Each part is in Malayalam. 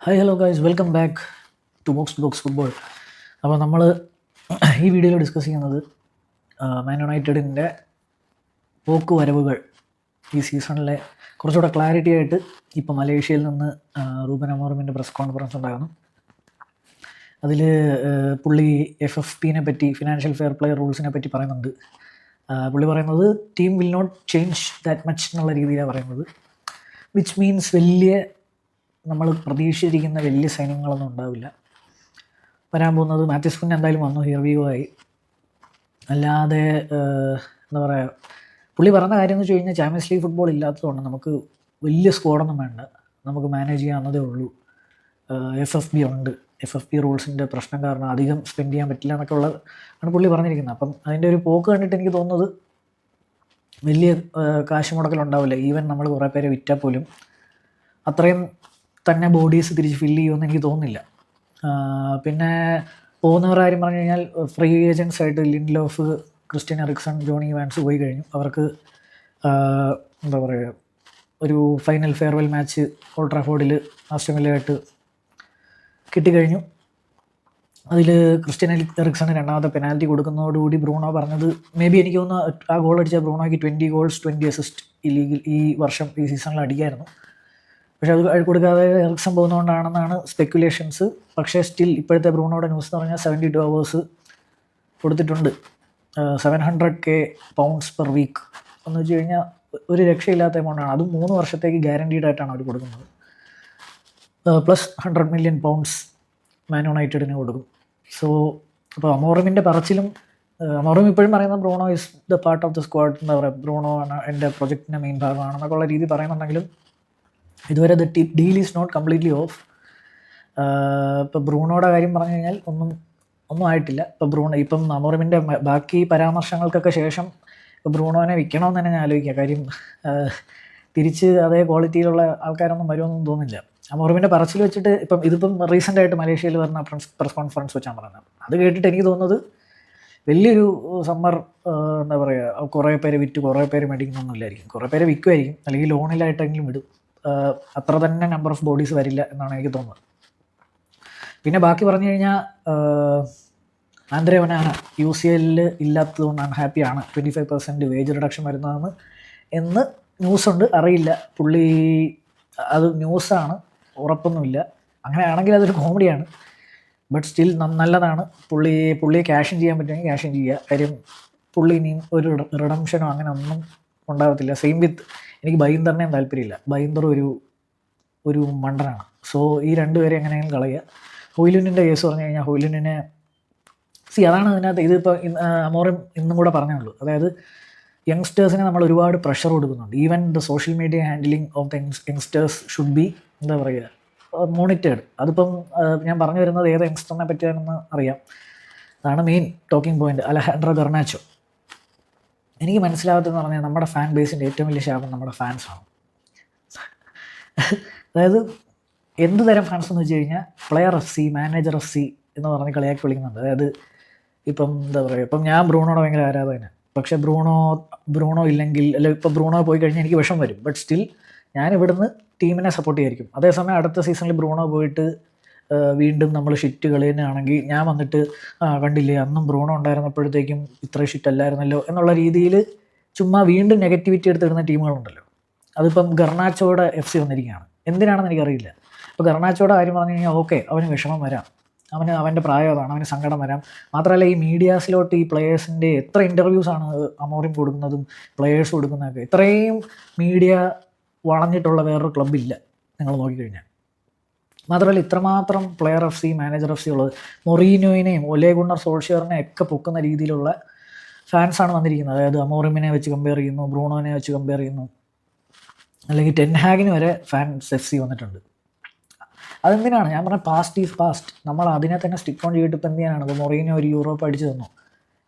Hi hello guys welcome back to box box football അപ്പോൾ നമ്മൾ ഈ വീഡിയോയിൽ ഡിസ്കസ് ചെയ്യുന്നത് മാൻ യുണൈറ്റഡിന്റെ പോക്ക് വരവുകൾ ഈ സീസണിലെ കുറച്ചുകൂടെ ക്ലാരിറ്റി ആയിട്ട് ഇപ്പോൾ മലേഷ്യയിൽ നിന്ന് റൂബൻ അമോറമിന്റെ പ്രസ് കോൺഫറൻസ് ഉണ്ടായിരുന്നു അതിൽ പുള്ളി എഫ് എഫ് പിനെ പറ്റി ഫിനാൻഷ്യൽ ഫെയർ പ്ലേ റൂൾസിനെ പറ്റി പറയുന്നുണ്ട്. പുള്ളി പറയുന്നത് team will not change that much എന്നുള്ള രീതിയിലാണ് പറയുന്നത്. വിച്ച് മീൻസ് വലിയ നമ്മൾ പ്രതീക്ഷിച്ചിരിക്കുന്ന വലിയ സൈന്യങ്ങളൊന്നും ഉണ്ടാവില്ല. വരാൻ പോകുന്നത് മാത്യൂസ് കുഞ്ഞ് എന്തായാലും വന്നു. ഹിയർവ്യൂ ആയി. അല്ലാതെ എന്താ പറയുക പുള്ളി പറഞ്ഞ കാര്യം എന്ന് വെച്ച് കഴിഞ്ഞാൽ ചാമ്പ്യൻസ് ലീഗ് ഫുട്ബോൾ ഇല്ലാത്തതുകൊണ്ട് നമുക്ക് വലിയ സ്കോഡൊന്നും വേണ്ട. നമുക്ക് മാനേജ് ചെയ്യാവുന്നതേ ഉള്ളൂ. എഫ് എഫ് ബി ഉണ്ട്. എഫ് എഫ് ബി റൂൾസിന്റെ പ്രശ്നം കാരണം അധികം സ്പെൻഡ് ചെയ്യാൻ പറ്റില്ല എന്നൊക്കെ ഉള്ളത് ആണ് പുള്ളി പറഞ്ഞിരിക്കുന്നത്. അപ്പം അതിന്റെ ഒരു പോക്ക് കണ്ടിട്ട് എനിക്ക് തോന്നുന്നത് വലിയ കാശ് മുടക്കലുണ്ടാവില്ല. ഈവൻ നമ്മൾ കുറേ പേരെ വിറ്റാൽ പോലും. അത്രയും തന്നെ ബോഡീസ് തിരിച്ച് ഫില്ല് ചെയ്യുമെന്ന് എനിക്ക് തോന്നുന്നില്ല. പിന്നെ പോകുന്നവർ കാര്യം പറഞ്ഞു കഴിഞ്ഞാൽ ഫ്രീ ഏജൻസ് ആയിട്ട് Lindelof Christian Eriksen Jonny Evans പോയി കഴിഞ്ഞു. അവർക്ക് എന്താ പറയുക ഒരു ഫൈനൽ ഫെയർവെൽ മാച്ച് ഓൾട്രാഫോർഡിൽ ആസ്റ്റമിലായിട്ട് കിട്ടിക്കഴിഞ്ഞു. അതിൽ ക്രിസ്ത്യൻ എറിക്സണ് രണ്ടാമത്തെ പെനാൽറ്റി കൊടുക്കുന്നതോടുകൂടി ബ്രൂണോ പറഞ്ഞത് മേ ബി എനിക്ക് തോന്നുന്നു ആ ഗോൾ അടിച്ച ബ്രൂണോയ്ക്ക് ട്വന്റി ഗോൾസ് ട്വന്റി അസിസ്റ്റ് ഈ ലീഗിൽ ഈ വർഷം ഈ സീസണിൽ അടിക്കായിരുന്നു. പക്ഷെ അത് അത് കൊടുക്കാതെ എറിക്സൺ പോകുന്നതുകൊണ്ടാണെന്നാണ് സ്പെക്കുലേഷൻസ് പക്ഷേ സ്റ്റിൽ ഇപ്പോഴത്തെ ബ്രൂണോയുടെ ന്യൂസ് എന്ന് പറഞ്ഞാൽ സെവന്റി ടു അവേഴ്സ് കൊടുത്തിട്ടുണ്ട് seven hundred K pounds per week എന്ന് വെച്ച് കഴിഞ്ഞാൽ ഒരു രക്ഷയില്ലാത്ത എമൗണ്ടാണ് അതും മൂന്ന് വർഷത്തേക്ക് ഗ്യാരണ്ടീഡ് ആയിട്ടാണ് അവർ കൊടുക്കുന്നത്. Plus hundred million pounds Man യുണൈറ്റഡിന് കൊടുക്കും. സോ അപ്പോൾ അമോറമിന്റെ പറച്ചിലും അമോറം ഇപ്പോഴും പറയുന്നത് Bruno is the part of the squad എന്താ പറയുക ബ്രൂണോ ആണ് എന്റെ പ്രൊജക്റ്റിന്റെ മെയിൻ ഭാഗമാണെന്നൊക്കെ ഉള്ള രീതി പറയുന്നുണ്ടെങ്കിലും ഇതുവരെ the T deal is not completely off ഇപ്പോൾ ബ്രൂണോയുടെ കാര്യം പറഞ്ഞു കഴിഞ്ഞാൽ ഒന്നും ഒന്നും ആയിട്ടില്ല. ഇപ്പോൾ ബ്രൂണോ ഇപ്പം നമോറിമിന്റെ ബാക്കി പരാമർശങ്ങൾക്കൊക്കെ ശേഷം ഇപ്പോൾ ബ്രൂണോനെ വിൽക്കണമെന്ന് തന്നെ ഞാൻ ആലോചിക്കുക കാര്യം തിരിച്ച് അതേ ക്വാളിറ്റിയിലുള്ള ആൾക്കാരൊന്നും വരുമെന്നൊന്നും തോന്നുന്നില്ല. അമോറിമിന്റെ പറച്ചിൽ വെച്ചിട്ട് ഇപ്പം ഇതിപ്പം റീസെന്റ് ആയിട്ട് മലേഷ്യയിൽ വരുന്ന പ്രസ് പ്രസ് കോൺഫറൻസ് വെച്ചാൽ പറഞ്ഞത്. അത് കേട്ടിട്ട് എനിക്ക് തോന്നുന്നത് വലിയൊരു സമ്മർ എന്താ പറയുക കുറേ പേര് വിറ്റ് കുറേ പേര് മേടിക്കുന്നൊന്നുമില്ലായിരിക്കും. കുറേ പേര് വിൽക്കുമായിരിക്കും അല്ലെങ്കിൽ ലോണിലായിട്ടെങ്കിലും വിടും. അത്ര തന്നെ നമ്പർ ഓഫ് ബോഡീസ് വരില്ല എന്നാണ് എനിക്ക് തോന്നുന്നത്. പിന്നെ ബാക്കി പറഞ്ഞു കഴിഞ്ഞാൽ ആന്ധ്രേ യു സി എല്ലിൽ ഇല്ലാത്തതുകൊണ്ട് അൺഹാപ്പിയാണ് twenty five percent wage reduction വരുന്നതെന്ന് എന്ന് ന്യൂസുണ്ട് അറിയില്ല. പുള്ളി അത് ന്യൂസാണ് ഉറപ്പൊന്നുമില്ല. അങ്ങനെയാണെങ്കിൽ അതൊരു കോമഡിയാണ് ബട്ട് സ്റ്റിൽ നല്ലതാണ്. പുള്ളി പുള്ളിയെ ക്യാഷൻ ചെയ്യാൻ പറ്റുമെങ്കിൽ ക്യാഷൻ ചെയ്യുക. കാര്യം പുള്ളി ഇനിയും ഒരു റിഡംഷനോ അങ്ങനെ ഒന്നും ഉണ്ടാകത്തില്ല സെയിം വിത്ത് എനിക്ക് ബൈന്ദറിനെയും താല്പര്യമില്ല. ബൈന്ദർ ഒരു ഒരു മണ്ടനാണ്. സോ ഈ രണ്ടുപേരെ എങ്ങനെയെങ്കിലും കളയുക. ഹൊയിലുനിന്റെ കേസ് പറഞ്ഞു കഴിഞ്ഞാൽ ഹൊയിലുനിനെ സി അതാണ് അതിനകത്ത് ഇതിപ്പോൾ അമോറും ഇന്നും കൂടെ പറഞ്ഞേ ഉള്ളൂ അതായത് യങ്സ്റ്റേഴ്സിനെ നമ്മൾ ഒരുപാട് പ്രഷർ കൊടുക്കുന്നുണ്ട്. Even the social media handling of the youngsters should be എന്താ പറയുക മോണിറ്റേഡ് അതിപ്പം ഞാൻ പറഞ്ഞു വരുന്നത് ഏത് യങ്സ്റ്ററിനെ പറ്റിയാണെന്ന് അറിയാം. അതാണ് main talking point Alejandro Garnacho. എനിക്ക് മനസ്സിലാവാത്തതെന്ന് പറഞ്ഞാൽ നമ്മുടെ ഫാൻ ബേസിന്റെ ഏറ്റവും വലിയ ശാപം നമ്മുടെ ഫാൻസാണ് അതായത് എന്ത് തരം ഫാൻസ് എന്ന് വെച്ച് കഴിഞ്ഞാൽ player F C manager F C എന്ന് പറഞ്ഞ് കളിയാക്കി വിളിക്കുന്നുണ്ട്. അതായത് ഇപ്പം എന്താ പറയുക ഇപ്പം ഞാൻ ബ്രൂണോടെ ഭയങ്കര ആരാധകനാണ് പക്ഷേ ബ്രൂണോ ബ്രൂണോ ഇല്ലെങ്കിൽ അല്ല ഇപ്പോൾ ബ്രൂണോ പോയി കഴിഞ്ഞാൽ എനിക്ക് വിഷം വരും. ബട്ട് സ്റ്റിൽ ഞാൻ ഇവിടുന്ന് ടീമിനെ സപ്പോർട്ട് ചെയ്യായിരിക്കും. അതേസമയം അടുത്ത സീസണിൽ ബ്രൂണോ പോയിട്ട് വീണ്ടും നമ്മൾ ഷിറ്റ് കളയുന്നതാണെങ്കിൽ ഞാൻ വന്നിട്ട് കണ്ടില്ലേ അന്നും ബ്രൂണോ ഉണ്ടായിരുന്നപ്പോഴത്തേക്കും ഇത്ര ഷിറ്റ് അല്ലായിരുന്നല്ലോ എന്നുള്ള രീതിയിൽ ചുമ്മാ വീണ്ടും നെഗറ്റിവിറ്റി എടുത്തിടുന്ന ടീമുകളുണ്ടല്ലോ. അതിപ്പം ഗർണാച്ചോടെ എഫ് സി വന്നിരിക്കുകയാണ്. എന്തിനാണെന്ന് എനിക്കറിയില്ല. ഇപ്പോൾ ഗർണാച്ചോടെ കാര്യം പറഞ്ഞു കഴിഞ്ഞാൽ ഓക്കെ അവന് വിഷമം വരാം. അവന് അവന്റെ പ്രായം അതാണ് അവന് സങ്കടം വരാം. മാത്രമല്ല ഈ മീഡിയാസിലോട്ട് ഈ പ്ലെയേഴ്സിന്റെ എത്ര ഇന്റർവ്യൂസാണ് അമോറിയും കൊടുക്കുന്നതും പ്ലെയേഴ്സ് കൊടുക്കുന്നതൊക്കെ. ഇത്രയും മീഡിയ വളഞ്ഞിട്ടുള്ള വേറൊരു ക്ലബ്ബില്ല നിങ്ങൾ നോക്കിക്കഴിഞ്ഞാൽ. മാത്രമല്ല ഇത്രമാത്രം player F C manager F C ഉള്ളത്. മൊറീനോയിനെയും ഒലേ ഗുണ്ണർ സോൾഷിയറിനെയും ഒക്കെ പൊക്കുന്ന രീതിയിലുള്ള ഫാൻസാണ് വന്നിരിക്കുന്നത്. അതായത് അമോറിമിനെ വെച്ച് കമ്പയർ ചെയ്യുന്നു ബ്രൂണോനെ വെച്ച് കമ്പയർ ചെയ്യുന്നു. അല്ലെങ്കിൽ ടെൻഹാഗിന് വരെ ഫാൻസ് എഫ് സി വന്നിട്ടുണ്ട്. അതെന്തിനാണ്? ഞാൻ പറഞ്ഞ പാസ്റ്റ് ഈസ് പാസ്റ്റ് നമ്മൾ അതിനെ തന്നെ സ്റ്റിക്ക് ഓൺ ചെയ്തിട്ട് ഇപ്പം എന്ത് ചെയ്യാനാണ്? ഇപ്പോൾ മൊറീനോ ഒരു യൂറോപ്പ് അടിച്ചു തന്നു.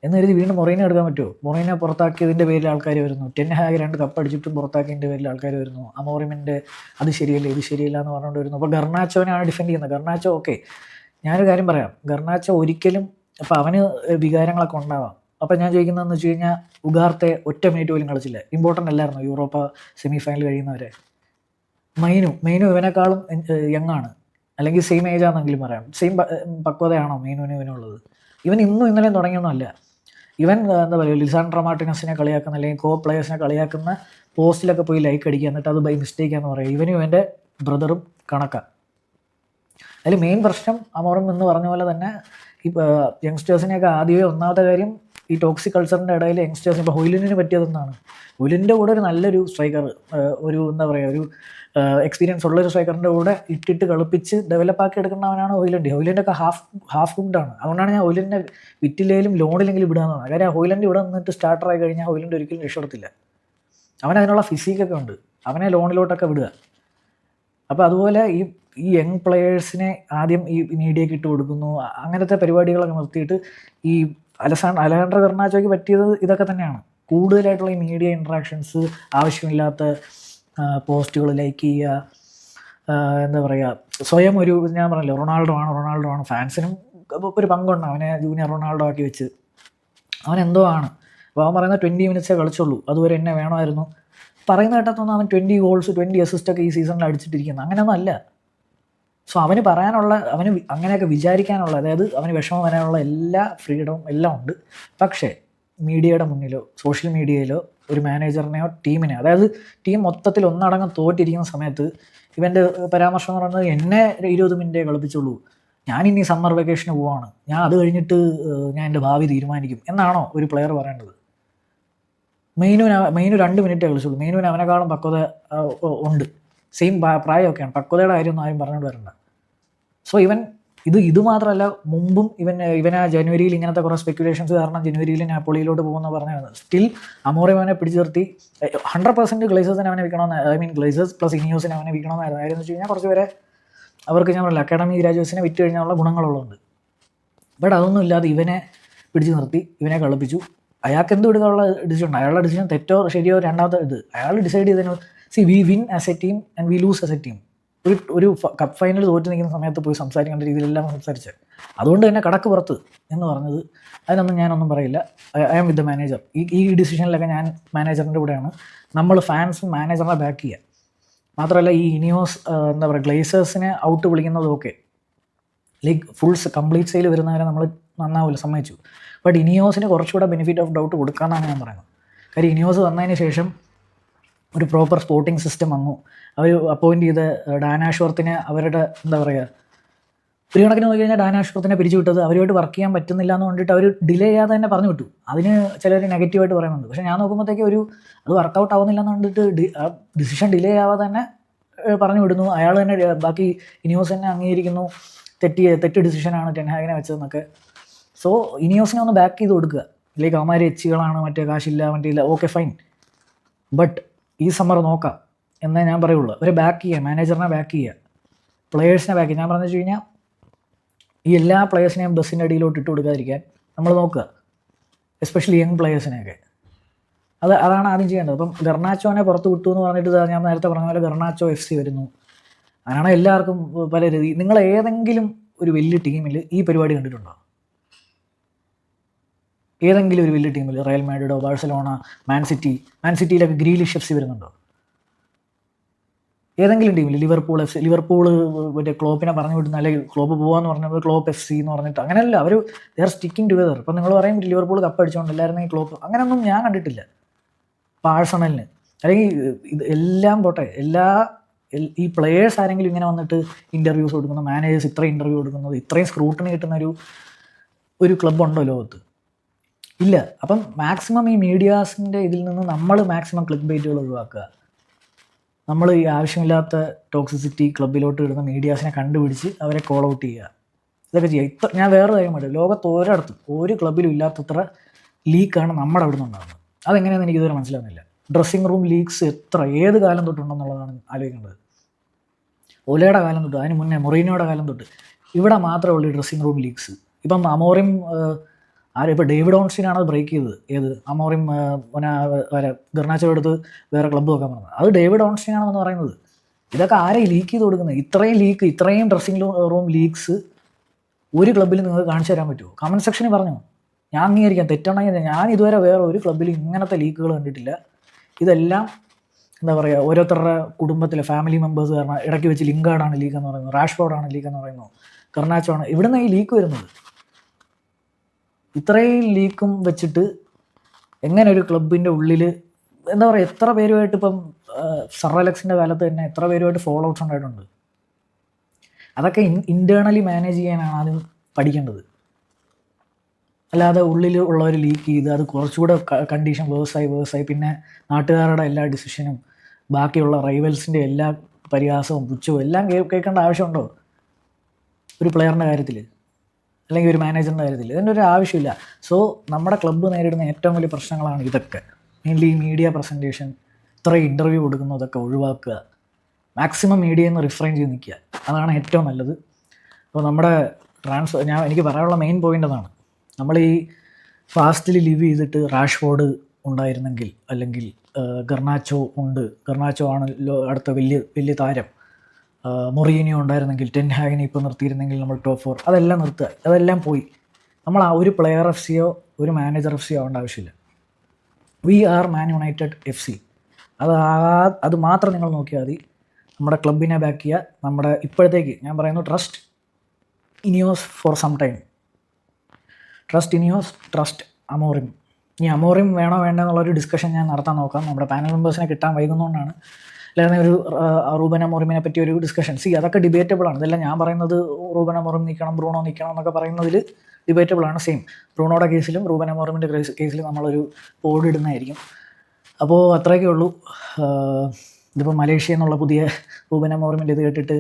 എന്ന് കരുതി വീണ്ടും മൊറീനെ എടുക്കാൻ പറ്റുമോ? മൊറീനെ പുറത്താക്കിയതിന്റെ പേരിൽ ആൾക്കാർ വരുന്നു. ടെൻ ഹാഗ് രണ്ട് കപ്പ് അടിച്ചിട്ടും പുറത്താക്കിയതിന്റെ പേരിൽ ആൾക്കാർ വരുന്നു. അമോറിമിന്റെ അത് ശരിയല്ല ഇത് ശരിയല്ല എന്ന് പറഞ്ഞുകൊണ്ട് വരുന്നു. അപ്പോൾ ഗർണാച്ചോനാണ് ഡിഫെൻഡ് ചെയ്യുന്നത്. ഗർണാച്ചോ ഓക്കെ ഞാനൊരു കാര്യം പറയാം. ഗർണാച്ചോ ഒരിക്കലും അപ്പോൾ അവന് വികാരങ്ങളൊക്കെ ഉണ്ടാവാം. അപ്പം ഞാൻ ചോദിക്കുന്നതെന്ന് വെച്ച് കഴിഞ്ഞാൽ ഉഗാർത്തെ ഒറ്റ മിനിറ്റ് പോലും കളിച്ചില്ല. ഇമ്പോർട്ടന്റ് അല്ലായിരുന്നു യൂറോപ്പ സെമി ഫൈനൽ കഴിയുന്നവരെ? മൈനു മൈനു ഇവനേക്കാളും യങ്ങാണ് അല്ലെങ്കിൽ സെയിം ഏജ് ആണെന്നെങ്കിലും പറയാം. സെയിം പക്വതയാണോ മൈനുവിനും ഇവനുള്ളത്? ഇവൻ ഇന്നും ഇന്നലെയും തുടങ്ങിയൊന്നുമല്ല ഇവൻ എന്താ പറയുക ലിസാൻഡ്ര മാർട്ടിനസിനെ കളിയാക്കുന്ന അല്ലെങ്കിൽ കോ പ്ലേയേഴ്സിനെ കളിയാക്കുന്ന പോസ്റ്റിലൊക്കെ പോയി ലൈക്ക് അടിക്കുക എന്നിട്ട് അത് ബൈ മിസ്റ്റേക്കാന്ന് പറയുക. ഇവനും ഇവന്റെ ബ്രദറും കണക്കാം. അതിൽ മെയിൻ പ്രശ്നം അമോറും എന്ന് പറഞ്ഞ പോലെ തന്നെ ഈ യങ്സ്റ്റേഴ്സിനെയൊക്കെ ആദ്യമേ ഒന്നാമത്തെ കാര്യം ഈ ടോക്സിക് കൾച്ചറിന്റെ ഇടയിൽ യങ്സ്റ്റേഴ്സ് ഇപ്പോൾ ഹൊയിലിന് പറ്റിയതെന്നാണ്. ഹൊയിലിന്റെ കൂടെ ഒരു നല്ലൊരു സ്ട്രൈക്കർ ഒരു എന്താ പറയുക ഒരു എക്സ്പീരിയൻസ് ഉള്ള ഒരു സ്ട്രൈക്കറിന്റെ കൂടെ ഇട്ടിട്ട് കളിപ്പിച്ച് ഡെവലപ്പാക്കി എടുക്കുന്നവനാണ് ഹൊയിലൻഡ് ഹൊയിലന്റെ ഒക്കെ ഹാഫ് ഹാഫ് ഗുഡാണ് അതുകൊണ്ടാണ് ഞാൻ ഹൊയിലിനെ വിറ്റിലേലും ലോണിലെങ്കിലും വിടാന്ന് കാര്യം ഹൊയിലൻഡ് ഇവിടെ നിന്നിട്ട് സ്റ്റാർട്ടറായി കഴിഞ്ഞാൽ ഹൊയിലൻഡ് ഒരിക്കലും രക്ഷപ്പെടത്തില്ല. അവൻ അതിനുള്ള ഫിസിക്കൊക്കെ ഉണ്ട്. അവനെ ലോണിലോട്ടൊക്കെ വിടുക. അപ്പോൾ അതുപോലെ ഈ ഈ യങ് പ്ലെയേഴ്സിനെ ആദ്യം ഈ മീഡിയക്ക് ഇട്ട് കൊടുക്കുന്നു. അങ്ങനത്തെ പരിപാടികളൊക്കെ നിർത്തിയിട്ട് ഈ അലസാൻ അലഹാൻഡ്ര കർണാച്ചോയ്ക്ക് പറ്റിയത് ഇതൊക്കെ തന്നെയാണ്. കൂടുതലായിട്ടുള്ള ഈ മീഡിയ ഇൻട്രാക്ഷൻസ് ആവശ്യമില്ലാത്ത പോസ്റ്റുകൾ ലൈക്ക് ചെയ്യുക എന്താ പറയുക സ്വയം ഒരു ഞാൻ പറഞ്ഞില്ല റൊണാൾഡോ ആണ് റൊണാൾഡോ ആണ് ഫാൻസിനും ഒരു പങ്കുണ്ട്. അവനെ ജൂനിയർ റൊണാൾഡോ ആക്കി വെച്ച്. അവൻ എന്തോ ആണ്. അപ്പോൾ അവൻ പറയുന്ന ട്വന്റി മിനിറ്റ്സേ കളിച്ചുള്ളൂ. അതുവരെ എന്നെ വേണമായിരുന്നു. പറയുന്ന കേട്ടത്തൊന്നും അവൻ ട്വന്റി ഗോൾസ് ട്വന്റി അസിസ്റ്റൊക്കെ ഈ സീസണിൽ അടിച്ചിട്ടിരിക്കുന്നത് അങ്ങനെയൊന്നും അല്ല. സോ അവന് പറയാനുള്ള അവന് അങ്ങനെയൊക്കെ വിചാരിക്കാനുള്ള അതായത് അവന് വിഷമം വരാനുള്ള എല്ലാ ഫ്രീഡവും എല്ലാം ഉണ്ട്. പക്ഷേ മീഡിയയുടെ മുന്നിലോ സോഷ്യൽ മീഡിയയിലോ ഒരു മാനേജറിനെയോ ടീമിനെ അതായത് ടീം മൊത്തത്തിൽ ഒന്നടങ്കം തോറ്റിരിക്കുന്ന സമയത്ത് ഇവന്റെ പരാമർശം എന്ന് പറയുന്നത് എന്നെ ഇരുപത് മിനിറ്റേ കളിപ്പിച്ചുള്ളൂ. ഞാൻ ഇനി സമ്മർ വെക്കേഷന് പോവാണ്. ഞാൻ അത് കഴിഞ്ഞിട്ട് ഞാൻ എന്റെ ഭാവി തീരുമാനിക്കും എന്നാണോ ഒരു പ്ലെയർ പറയേണ്ടത്. മെയിനുവിന് മെയിനു രണ്ട് മിനിറ്റ് കളിച്ചുള്ളൂ. മെയിനുവിന് അവനെക്കാളും പക്വത ഉണ്ട്. സെയിം പ്രായമൊക്കെയാണ്. പക്വതയുടെ കാര്യമൊന്നും ആരും പറഞ്ഞുകൊണ്ട് വരണ്ട. സോ ഇവൻ ഇത് ഇത് മാത്രമല്ല മുമ്പും ഇവൻ ഇവൻ ആ ജനുവരിയിൽ ഇങ്ങനത്തെ കുറേ സ്പെക്കുലേഷൻസ് കാരണം ജനുവരിയിൽ നാപ്പോളിയിലോട്ട് പോകുമെന്ന് പറഞ്ഞായിരുന്നു. സ്റ്റിൽ അമോറി അവനെ പിടിച്ചു നിർത്തി. ഹൺഡ്രഡ് പെർസെന്റ് ഗ്ലേസേഴ്സിനെ അവനെ വിൽക്കണമെന്ന് ഐ മീൻ ഗ്ലേസേഴ്സ് പ്ലസ് ഇനിയോസിനെ അവനെ വിൽക്കണമെന്നായിരുന്നു. കാര്യം എന്ന് വെച്ച് കഴിഞ്ഞാൽ കുറച്ച് പേരെ അവർക്ക് ഞാൻ പറഞ്ഞില്ല അക്കാഡമി ഗ്രാജുവേറ്റ്സിനെ വിറ്റ് കഴിഞ്ഞാലുള്ള ഗുണങ്ങളുള്ളതുണ്ട്. ബട്ട് അതൊന്നും ഇല്ലാതെ ഇവനെ പിടിച്ചു നിർത്തി ഇവനെ കളിപ്പിച്ചു. അയാൾക്ക് എന്ത് വിടുന്നുള്ള ഡിസിഷൻ അയാളുടെ ഡിസിഷൻ തെറ്റോ ശരിയോ രണ്ടാമത്തെ ഇത്. അയാൾ ഡിസൈഡ് ചെയ്തതിന് see we win as a team and we lose as a team ഒരു ഒരു കപ്പ് ഫൈനൽ തോറ്റ് നിൽക്കുന്ന സമയത്ത് പോയി സംസാരിക്കേണ്ട രീതിയിലെല്ലാം സംസാരിച്ച്. അതുകൊണ്ട് തന്നെ കടക്ക് പുറത്ത് എന്ന് പറഞ്ഞത് അതിനൊന്നും ഞാനൊന്നും പറയില്ല. I am with the manager ഈ ഈ ഡിസിഷനിലൊക്കെ ഞാൻ മാനേജറിന്റെ കൂടെയാണ്. നമ്മൾ ഫാൻസ് മാനേജറിനെ ബാക്ക് ചെയ്യുക. മാത്രമല്ല ഈ ഇനിയോസ് എന്താ പറയുക ഗ്ലേസേഴ്സിനെ ഔട്ട് വിളിക്കുന്നതൊക്കെ. ലൈക്ക് ഫുൾസ് കംപ്ലീറ്റ് സെയിൽ വരുന്നവരെ നമ്മൾ നന്നാവില്ല സമ്മതിച്ചു. ബട്ട് ഇനിയോസിന് കുറച്ചുകൂടെ ബെനിഫിറ്റ് ഓഫ് ഡൗട്ട് കൊടുക്കാമെന്നാണ് ഞാൻ പറയുന്നത്. കാര്യം ഇനിയോസ് വന്നതിന് ശേഷം ഒരു പ്രോപ്പർ സ്പോർട്ടിംഗ് സിസ്റ്റം വന്നു. അവർ അപ്പോയിന്റ് ചെയ്ത ഡാനാഷ്വർത്തിനെ അവരുടെ എന്താ പറയുക ഒരു കണക്കിന് നോക്കി കഴിഞ്ഞാൽ ഡാനാഷ്വർത്തിനെ പിരിച്ചു വിട്ടത് അവരുമായിട്ട് വർക്ക് ചെയ്യാൻ പറ്റുന്നില്ല എന്ന് കണ്ടിട്ട് അവർ ഡിലേ ചെയ്യാതെ തന്നെ പറഞ്ഞു വിട്ടു. അതിന് ചിലർ നെഗറ്റീവായിട്ട് പറയുന്നുണ്ട് പക്ഷേ ഞാൻ നോക്കുമ്പോഴത്തേക്ക് ഒരു അത് വർക്കൗട്ട് ആവുന്നില്ല എന്ന് കണ്ടിട്ട് ആ ഡിസിഷൻ ഡിലേ ആവാതെ തന്നെ പറഞ്ഞു വിടുന്നു. അയാൾ തന്നെ ബാക്കി ഇനിയോസ് തന്നെ അംഗീകരിക്കുന്നു. തെറ്റി തെറ്റ് ഡിസിഷനാണ് ടെൻഹാഗിനെ വെച്ചതെന്നൊക്കെ. സോ ഇനിയോസിനെ ഒന്ന് ബാക്ക് ചെയ്ത് കൊടുക്കുക. ലൈക്ക് അവന്മാർ എച്ചികളാണ് മറ്റേ കാശില്ല മറ്റേ ഇല്ല ഓക്കെ ഫൈൻ ബട്ട് ഈ സമ്മർ നോക്കാം എന്നേ ഞാൻ പറയുള്ളൂ. അവരെ ബാക്ക് ചെയ്യുക മാനേജറിനെ ബാക്ക് ചെയ്യുക. പ്ലെയേഴ്സിനെ ബാക്ക് ചെയ്യുക. ഞാൻ പറഞ്ഞു വെച്ച് കഴിഞ്ഞാൽ ഈ എല്ലാ പ്ലെയേഴ്സിനെയും ബസ്സിന്റെ അടിയിലോട്ട് ഇട്ട് കൊടുക്കാതിരിക്കാൻ നമ്മൾ നോക്കുക. എസ്പെഷ്യലി യങ് പ്ലെയേഴ്സിനെയൊക്കെ അത് അതാണ് ആദ്യം ചെയ്യേണ്ടത്. അപ്പം ഗർണാച്ചോനെ പുറത്ത് വിട്ടു എന്ന് പറഞ്ഞിട്ട് ഞാൻ നേരത്തെ പറഞ്ഞ പോലെ ഗർണാച്ചോ എഫ് സി വരുന്നു. അങ്ങനെയാണ് എല്ലാവർക്കും പല രീതി നിങ്ങൾ ഏതെങ്കിലും ഒരു വലിയ ടീമിൽ ഈ പരിപാടി കണ്ടിട്ടുണ്ടോ? ഏതെങ്കിലും ഒരു വലിയ ടീമിൽ റയൽ മാഡ്രിഡോ ബാഴ്സലോണ മാൻ സിറ്റി മാൻ സിറ്റിയിലൊക്കെ ഗ്രീലിഷ് എഫ് സി വരുന്നുണ്ടോ? ഏതെങ്കിലും ടീമിൽ ലിവർപൂൾ എഫ് സി ലിവർപൂൾ മറ്റേ ക്ലോപ്പിനെ പറഞ്ഞു വിടുന്ന അല്ലെങ്കിൽ ക്ലോപ്പ് പോകാന്ന് പറഞ്ഞത് ക്ലോപ്പ് എഫ് സി എന്ന് പറഞ്ഞിട്ട് അങ്ങനെയല്ല അവർ ദേ ആർ സ്റ്റിക്കിംഗ് ടുഗദർ ഇപ്പം നിങ്ങൾ പറയും ലിവർപൂൾ കപ്പ് അടിച്ചുകൊണ്ടില്ലായിരുന്നെങ്കിൽ ക്ലോപ്പ് അങ്ങനെയൊന്നും ഞാൻ കണ്ടിട്ടില്ല. ഇപ്പോൾ ആഴ്സണലിന് അല്ലെങ്കിൽ ഇത് എല്ലാം പോട്ടെ എല്ലാ ഈ പ്ലെയേഴ്സ് ആരെങ്കിലും ഇങ്ങനെ വന്നിട്ട് ഇന്റർവ്യൂസ് കൊടുക്കുന്നു മാനേജേഴ്സ് ഇത്രയും ഇന്റർവ്യൂ കൊടുക്കുന്നത് ഇത്രയും സ്ക്രൂട്ടിനി കിട്ടുന്ന ഒരു ഒരു ക്ലബ്ബുണ്ടോ ലോകത്ത്? ഇല്ല. അപ്പം മാക്സിമം ഈ മീഡിയാസിന്റെ ഇതിൽ നിന്ന് നമ്മൾ മാക്സിമം ക്ലിക്ക് ബൈറ്റുകൾ ഒഴിവാക്കുക. നമ്മൾ ഈ ആവശ്യമില്ലാത്ത ടോക്സിസിറ്റി ക്ലബിലോട്ട് ഇടുന്ന മീഡിയാസിനെ കണ്ടുപിടിച്ച് അവരെ കോൾ ഔട്ട് ചെയ്യുക. ഇതൊക്കെ ചെയ്യുക. ഇത്ര ഞാൻ വേറെ കാര്യം പറയും ലോകത്ത് ഒരിടത്തും ഒരു ക്ലബിലും ഇല്ലാത്തത്ര ലീക്കാണ് നമ്മുടെ അവിടെ നിന്നുണ്ടാകുന്നത് അതെങ്ങനെയാണെന്ന് എനിക്ക് ഇതുവരെ മനസ്സിലാവുന്നില്ല. ഡ്രസ്സിംഗ് റൂം ലീക്സ് എത്ര ഏത് കാലം തൊട്ടുണ്ടെന്നുള്ളതാണ് ആലോചിക്കേണ്ടത്. ഒലയുടെ കാലം തൊട്ട് അതിന് മുന്നേ മൊറീനോയുടെ കാലം തൊട്ട്. ഇവിടെ മാത്രമേ ഉള്ളൂ ഡ്രസ്സിംഗ് റൂം ലീക്സ് ഇപ്പം അമോറിം ആരും ഇപ്പോൾ ഡേവിഡ് ഓൺസ്റ്റീനാണ് അത് ബ്രേക്ക് ചെയ്തത്? ഏത്? അമോറിം പിന്നെ ഗർണാച്ചോ എടുത്ത് വേറെ ക്ലബ്ബ് വെക്കാൻ പറഞ്ഞത്. അത് ഡേവിഡ് ഓൺസ്റ്റീനാണെന്ന് പറയുന്നത്. ഇതൊക്കെ ആരെയും ലീക്ക് ചെയ്ത് കൊടുക്കുന്നത്? ഇത്രയും ലീക്ക് ഇത്രയും ഡ്രസ്സിംഗ് റൂം ലീക്സ് ഒരു ക്ലബ്ബിൽ നിങ്ങൾക്ക് കാണിച്ചു തരാൻ പറ്റുമോ? കമന്റ് സെക്ഷനിൽ പറഞ്ഞു? ഞാൻ അംഗീകരിക്കാം. തെറ്റാണെങ്കിൽ ഞാൻ ഇതുവരെ വേറെ ഒരു ക്ലബ്ബിൽ ഇങ്ങനത്തെ ലീക്കുകൾ കണ്ടിട്ടില്ല. ഇതെല്ലാം എന്താ പറയുക ഓരോരുത്തരുടെ കുടുംബത്തിലെ ഫാമിലി മെമ്പേഴ്സ് കാരണം ഇടയ്ക്ക് വെച്ച് ലിങ്കാർഡാണ് ലീക്ക് എന്ന് പറയുന്നത് റാഷ്ബോർഡാണ് ലീക്ക് എന്ന് പറയുന്നത് കർണാച്ചോ ആണ്. ഇവിടുന്ന് ഈ ലീക്ക് വരുന്നത്. ഇത്രയും ലീക്കും വെച്ചിട്ട് എങ്ങനെ ഒരു ക്ലബിന്റെ ഉള്ളിൽ എന്താ പറയുക എത്ര പേരുമായിട്ട് ഇപ്പം സർ അലക്സിന്റെ കാലത്ത് തന്നെ എത്ര പേരുമായിട്ട് ഫോളോ ഔട്ട്സ് ഉണ്ടായിട്ടുണ്ട്? അതൊക്കെ ഇന്റേർണലി മാനേജ് ചെയ്യാനാണ് ആദ്യം പഠിക്കേണ്ടത്. അല്ലാതെ ഉള്ളിൽ ഉള്ളവർ ലീക്ക് ചെയ്ത് അത് കുറച്ചുകൂടെ കണ്ടീഷൻ വേഴ്സായി വേഴ്സായി പിന്നെ നാട്ടുകാരുടെ എല്ലാ ഡിസിഷനും ബാക്കിയുള്ള റൈവൽസിന്റെ എല്ലാ പരിഹാസവും പുച്ഛവും എല്ലാം കേൾക്കേണ്ട ആവശ്യമുണ്ടോ? ഒരു പ്ലെയറിന്റെ കാര്യത്തിൽ അല്ലെങ്കിൽ ഒരു മാനേജറിന്റെ കാര്യത്തിൽ ഇതിന്റെ ഒരു ആവശ്യമില്ല. സോ നമ്മുടെ ക്ലബ്ബ് നേരിടുന്ന ഏറ്റവും വലിയ പ്രശ്നങ്ങളാണ് ഇതൊക്കെ. മെയിൻലി മീഡിയ പ്രസന്റേഷൻ ഇത്ര ഇന്റർവ്യൂ കൊടുക്കുന്നതൊക്കെ ഒഴിവാക്കുക. മാക്സിമം മീഡിയയിൽ നിന്ന് റിഫ്രൈൻ ചെയ്ത് നിൽക്കുക. അതാണ് ഏറ്റവും നല്ലത്. അപ്പോൾ നമ്മുടെ ട്രാൻസ്ഫർ ഞാൻ എനിക്ക് പറയാനുള്ള മെയിൻ പോയിന്റ് അതാണ്. നമ്മൾ ഈ ഫാസ്റ്റിൽ ലിവ് ചെയ്തിട്ട് റാഷ്ഫോർഡ് ഉണ്ടായിരുന്നെങ്കിൽ അല്ലെങ്കിൽ ഗർണാച്ചോ ഉണ്ട്. ഗർണാച്ചോ ആണല്ലോ അടുത്ത വലിയ വലിയ താരം. മൊറീനിയോ ഉണ്ടായിരുന്നെങ്കിൽ ടെൻ ഹാഗിനെ ഇപ്പോൾ നിർത്തിയിരുന്നെങ്കിൽ നമ്മൾ ടോപ്പ് ഫോർ അതെല്ലാം നിർത്തുക. അതെല്ലാം പോയി. നമ്മൾ ആ ഒരു പ്ലെയർ എഫ് സിയോ ഒരു മാനേജർ എഫ് സിയോ ആവേണ്ട ആവശ്യമില്ല. We are Man United F C അത് അത് മാത്രം നിങ്ങൾ നോക്കിയാൽ മതി. നമ്മുടെ ക്ലബിനെ ബാക്ക് ചെയ്യുക. നമ്മുടെ ഇപ്പോഴത്തേക്ക് ഞാൻ പറയുന്നു trust Ineos for some time trust Ineos trust Amorim ഇനി അമോറിം വേണോ വേണ്ടോ എന്നുള്ളൊരു ഡിസ്കഷൻ ഞാൻ നടത്താൻ നോക്കാം. നമ്മുടെ പാനൽ മെമ്പേഴ്സിനെ കിട്ടാൻ വൈകുന്നതുകൊണ്ടാണ്. അല്ലാതെ ഒരു റൂബന മൊറിമിനെ പറ്റി ഒരു ഡിസ്കഷൻ സി അതൊക്കെ ഡിബേറ്റബിൾ ആണ്. ഇതെല്ലാം ഞാൻ പറയുന്നത് റൂബന അമോറിം നിൽക്കണം ബ്രൂണോ നിൽക്കണം എന്നൊക്കെ പറയുന്നതിൽ ഡിബേറ്റബിൾ ആണ്. സെയിം ബ്രൂണോയുടെ കേസിലും റൂബന മൊറിമിന്റെ കേസിലും നമ്മളൊരു ബോർഡ് ഇടുന്നതായിരിക്കും. അപ്പോൾ അത്രയൊക്കെ ഉള്ളൂ. ഇതിപ്പോൾ മലേഷ്യ എന്നുള്ള പുതിയ റൂബന അമോറിമിന്റെ ഇത് കേട്ടിട്ട്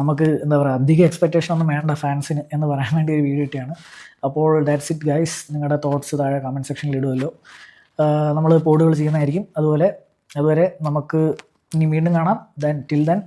നമുക്ക് എന്താ പറയുക അധികം എക്സ്പെക്റ്റേഷൻ ഒന്നും വേണ്ട ഫാൻസിന് എന്ന് പറയാൻ വേണ്ടി ഒരു വീഡിയോ ഇട്ടാണ് അപ്പോൾ ദാറ്റ്സ് ഇറ്റ് ഗൈസ് നിങ്ങളുടെ തോട്ട്സ് താഴെ കമന്റ് സെക്ഷനിൽ ഇടുമല്ലോ നമ്മൾ പോഡുകൾ ചെയ്യുന്നതായിരിക്കും. അതുപോലെ അതുവരെ നമുക്ക് ഇനി വീണ്ടും കാണാം. Then till then